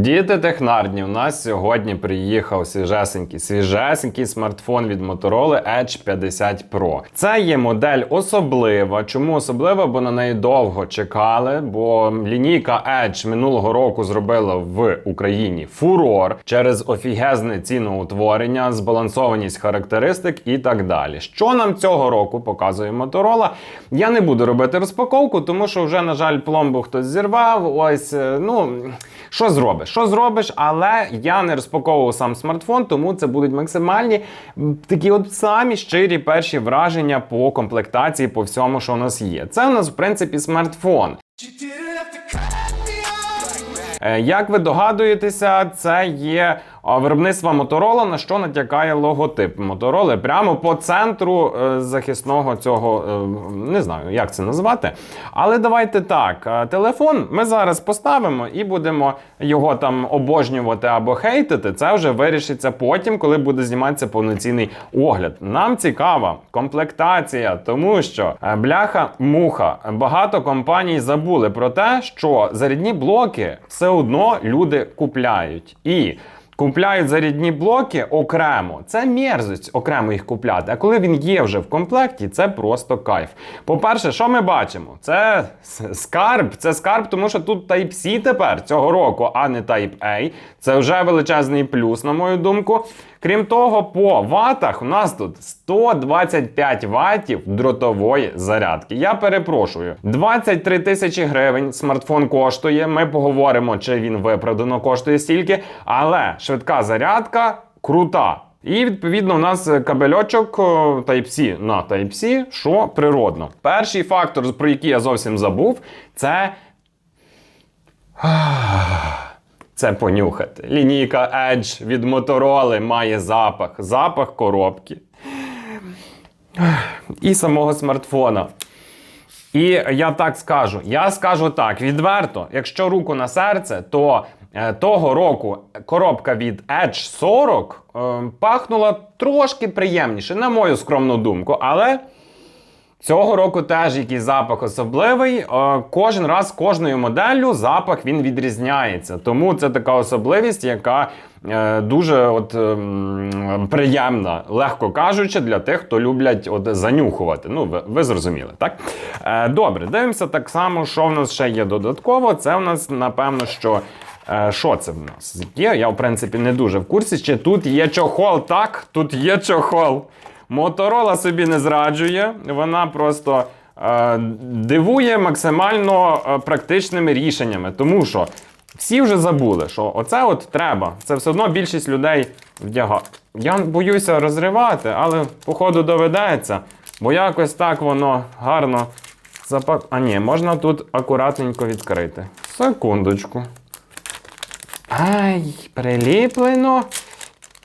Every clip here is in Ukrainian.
Діти технарні, у нас сьогодні приїхав свіжесенький, свіжесенький смартфон від Motorola Edge 50 Pro. Це є модель особлива. Чому особлива? Бо на неї довго чекали, бо лінійка Edge минулого року зробила в Україні фурор через офігезне ціноутворення, збалансованість характеристик і так далі. Що нам цього року показує Motorola? Я не буду робити розпаковку, тому що вже, на жаль, пломбу хтось зірвав. Ось, е, ну що зробиш? Що зробиш? Але я не розпаковував сам смартфон, тому це будуть максимальні такі от самі щирі перші враження по комплектації, по всьому, що у нас є. Це у нас, в принципі, смартфон. Е, Як ви догадуєтеся, це є а, виробництво Motorola, на що натякає логотип Motorola прямо по центру е, захисного цього, е, не знаю, як це назвати. Але давайте так. е, Телефон ми зараз поставимо і будемо його там обожнювати або хейтити. Це вже вирішиться потім, коли буде зніматися повноцінний огляд. Нам цікава комплектація, тому що бляха-муха. Багато компаній забули про те, що зарядні блоки все одно люди купляють. І Купляють зарядні блоки окремо. Це мерзость окремо їх купляти. А коли він є вже в комплекті, це просто кайф. По-перше, що ми бачимо? Це скарб. Це скарб, тому що тут Type-C тепер цього року, а не Type-A. Це вже величезний плюс, на мою думку. Крім того, по ватах у нас тут 125 ватів дротової зарядки. Я перепрошую, 23 тисячі гривень смартфон коштує. Ми поговоримо, чи він виправдано коштує стільки, але швидка зарядка крута. І відповідно у нас кабельочок Type-C на Type-C, що природно. Перший фактор, про який я зовсім забув, це це понюхати. Лінійка Edge від Motorola має запах, запах коробки і самого смартфона. І я так скажу: я скажу так, відверто, якщо руку на серце, то е, того року коробка від Edge 40 е, пахнула трошки приємніше, на мою скромну думку, але. Цього року теж якийсь запах особливий. Е, Кожен раз кожною моделлю запах він відрізняється. Тому це така особливість, яка е, дуже от, ем, приємна, легко кажучи, для тих, хто люблять от, занюхувати. Ну, ви, ви зрозуміли, так? Е, Добре, дивимося так само, що в нас ще є додатково. Це в нас, напевно, що. Е, Що це в нас є? Я, в принципі, не дуже в курсі. Чи тут є чохол? Так, тут є чохол. Моторола собі не зраджує, вона просто е, дивує максимально е, практичними рішеннями. Тому що всі вже забули, що оце от треба. Це все одно більшість людей вдягає. Я боюся розривати, але походу доведеться, бо якось так воно гарно запак. А ні, можна тут акуратненько відкрити. Секундочку. Ай, приліплено.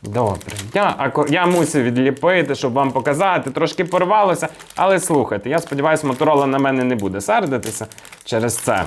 Добре, я, я мусив відліпити, щоб вам показати. Трошки порвалося. Але слухайте, я сподіваюся, Моторола на мене не буде сердитися через це.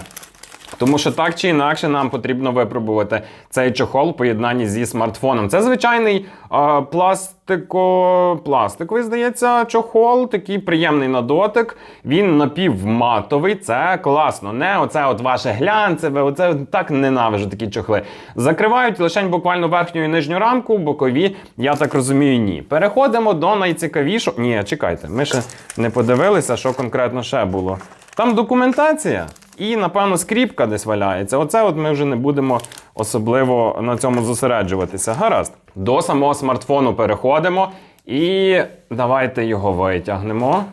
Тому що так чи інакше нам потрібно випробувати цей чохол в поєднанні зі смартфоном. Це звичайний е, пластико... пластиковий, здається, чохол, такий приємний на дотик. Він напівматовий, це класно. Не оце от ваше глянцеве, оце так ненавижу такі чохли. Закривають лише буквально верхню і нижню рамку, бокові, я так розумію, ні. Переходимо до найцікавішого. Ні, чекайте, ми ще не подивилися, що конкретно ще було. Там документація. І, напевно, скріпка десь валяється. Оце от ми вже не будемо особливо на цьому зосереджуватися. Гаразд. До самого смартфону переходимо. І давайте його витягнемо.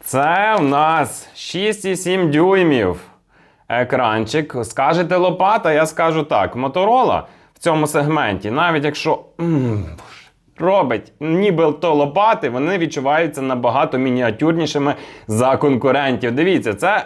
Це у нас 6,7 дюймів екранчик. Скажете лопата, я скажу так. Моторола в цьому сегменті, навіть якщо. Робить ніби то лопати, вони відчуваються набагато мініатюрнішими за конкурентів. Дивіться, це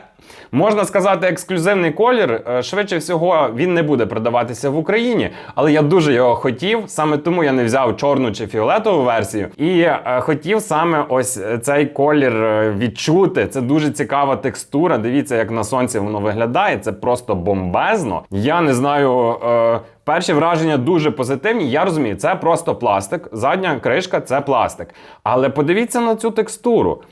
можна сказати ексклюзивний колір. Е, Швидше всього, він не буде продаватися в Україні, але я дуже його хотів. Саме тому я не взяв чорну чи фіолетову версію. І е, хотів саме ось цей колір е, відчути. Це дуже цікава текстура. Дивіться, як на сонці воно виглядає. Це просто бомбезно. Я не знаю. Е, Перші враження дуже позитивні. Я розумію, це просто пластик. Задня кришка це пластик. Але подивіться на цю текстуру.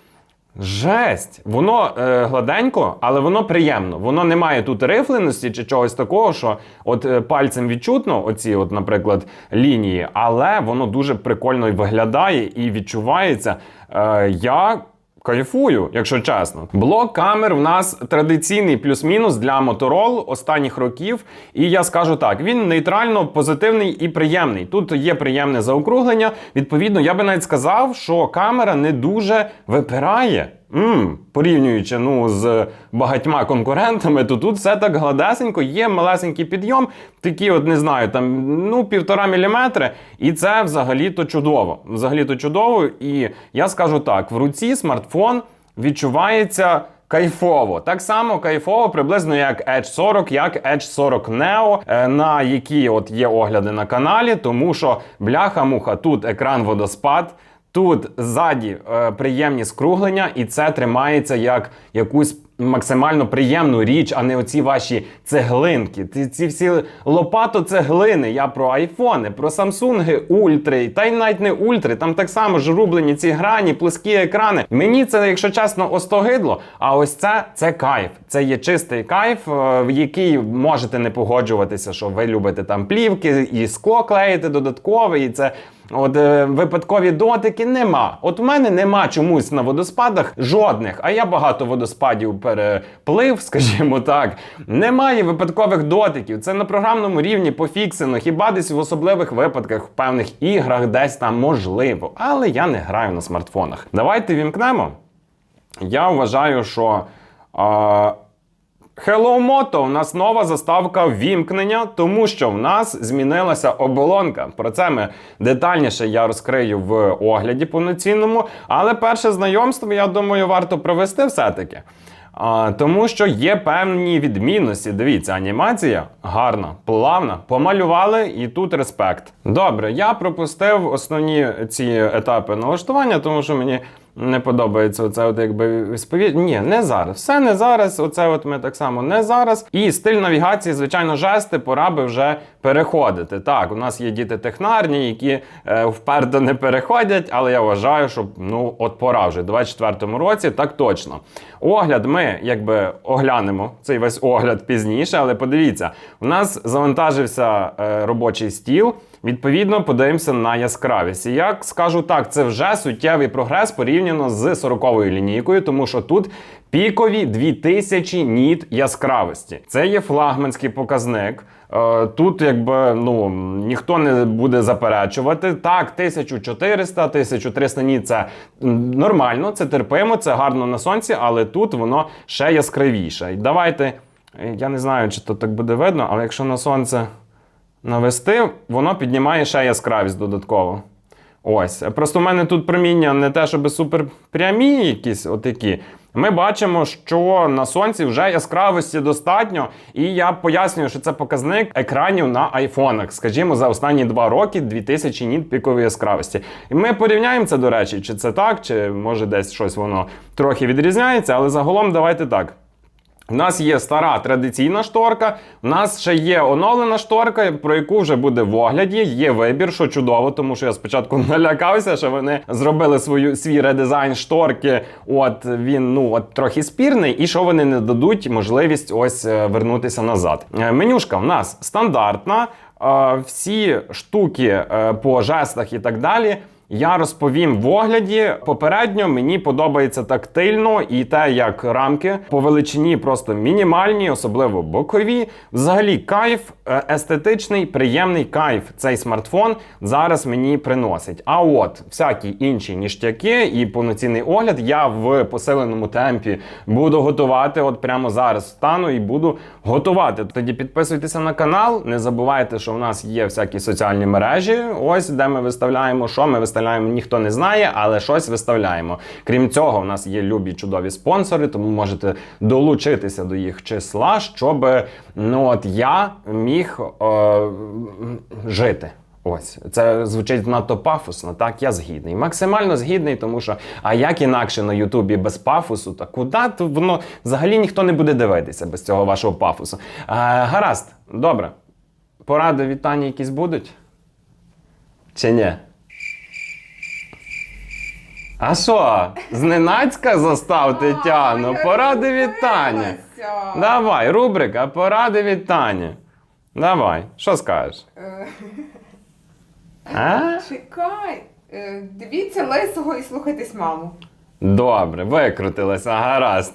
Жесть! Воно е, гладенько, але воно приємно. Воно не має тут рифленості чи чогось такого, що от е, пальцем відчутно, оці, от, наприклад, лінії, але воно дуже прикольно виглядає і відчувається. Е, я Кайфую, якщо чесно. Блок камер в нас традиційний плюс-мінус для Motorola останніх років. І я скажу так: він нейтрально позитивний і приємний. Тут є приємне заокруглення. Відповідно, я би навіть сказав, що камера не дуже випирає. М, порівнюючи ну, з багатьма конкурентами, то тут все так гладесенько, є малесенький підйом, такі, от не знаю, там ну півтора міліметри, і це взагалі-то чудово. Взагалі-то чудово. І я скажу так: в руці смартфон відчувається. Кайфово, так само кайфово, приблизно як Edge 40, як Edge 40 Neo, е, на які от є огляди на каналі, тому що бляха-муха, тут екран водоспад, Тут ззаді е, приємні скруглення, і це тримається як якусь максимально приємну річ, а не оці ваші цеглинки. Ці, ці всі лопато-цеглини. Я про айфони, про самсунги ультри, та й навіть не ультри. Там так само ж рублені ці грані, плоскі екрани. Мені це, якщо чесно, остогидло. А ось це це кайф. Це є чистий кайф, е, в який можете не погоджуватися, що ви любите там плівки і скло клеїти додаткове, і це. От е, випадкові дотики нема. От у мене нема чомусь на водоспадах жодних, а я багато водоспадів переплив, скажімо так. Немає випадкових дотиків. Це на програмному рівні пофіксено, хіба десь в особливих випадках, в певних іграх, десь там можливо. Але я не граю на смартфонах. Давайте вімкнемо. Я вважаю, що. А, Hello Moto, у нас нова заставка вімкнення, тому що в нас змінилася оболонка. Про це ми детальніше я розкрию в огляді повноцінному. Але перше знайомство, я думаю, варто провести все-таки. А, Тому що є певні відмінності. Дивіться, анімація гарна, плавна. Помалювали і тут респект. Добре, я пропустив основні ці етапи налаштування, тому що мені. Не подобається оце, от якби сповідь. Ні, не зараз. Все не зараз. Оце от ми так само не зараз. І стиль навігації, звичайно, жести, пора би вже переходити. Так, у нас є діти технарні, які е, вперто не переходять, але я вважаю, що ну от пора вже в 24-му році, так точно. Огляд ми якби оглянемо цей весь огляд пізніше, але подивіться, у нас завантажився е, робочий стіл. Відповідно, подивимося на яскравість. І як скажу так, це вже суттєвий прогрес порівняно з 40-ю лінійкою, тому що тут пікові 2000 ніт яскравості. Це є флагманський показник. Е, тут, якби ну ніхто не буде заперечувати. Так, 1400, 1300 ніт це нормально, це терпимо, це гарно на сонці, але тут воно ще яскравіше. І давайте, я не знаю, чи то так буде видно, але якщо на сонце навести, воно піднімає ще яскравість додатково. Ось. Просто в мене тут проміння не те, щоб супер прямі якісь отакі. Ми бачимо, що на сонці вже яскравості достатньо, і я пояснюю, що це показник екранів на айфонах. Скажімо, за останні два роки 2000 ніт пікової яскравості. І ми порівняємо це, до речі, чи це так, чи може десь щось воно трохи відрізняється, але загалом давайте так. У нас є стара традиційна шторка, у нас ще є оновлена шторка, про яку вже буде в огляді. Є вибір, що чудово, тому що я спочатку налякався, що вони зробили свою свій редизайн шторки. От він ну от трохи спірний, і що вони не дадуть можливість ось е, вернутися назад. Е, менюшка в нас стандартна. Е, всі штуки по жестах і так далі. Я розповім в огляді. Попередньо мені подобається тактильно і те, як рамки по величині просто мінімальні, особливо бокові. Взагалі, кайф, е, естетичний, приємний кайф. Цей смартфон зараз мені приносить. А от всякі інші ніштяки і повноцінний огляд я в посиленому темпі буду готувати. От прямо зараз встану і буду готувати. Тоді підписуйтеся на канал. Не забувайте, що в нас є всякі соціальні мережі. Ось де ми виставляємо, що ми виставляємо виставляємо, ніхто не знає, але щось виставляємо. Крім цього, у нас є любі чудові спонсори, тому можете долучитися до їх числа, щоб ну от я міг е, жити. Ось це звучить надто пафосно. Так, я згідний. Максимально згідний, тому що а як інакше на Ютубі без пафосу, та куди воно взагалі ніхто не буде дивитися без цього вашого пафосу. А, гаразд, добре. Поради вітання якісь будуть? Чи ні? А що? Зненацька застав Тетяну? Поради вітання. Давай, рубрика Поради вітання. Давай, що скажеш? Е, А? Чекай. Е, Дивіться лисого і слухайтесь маму. Добре, викрутилася, гаразд.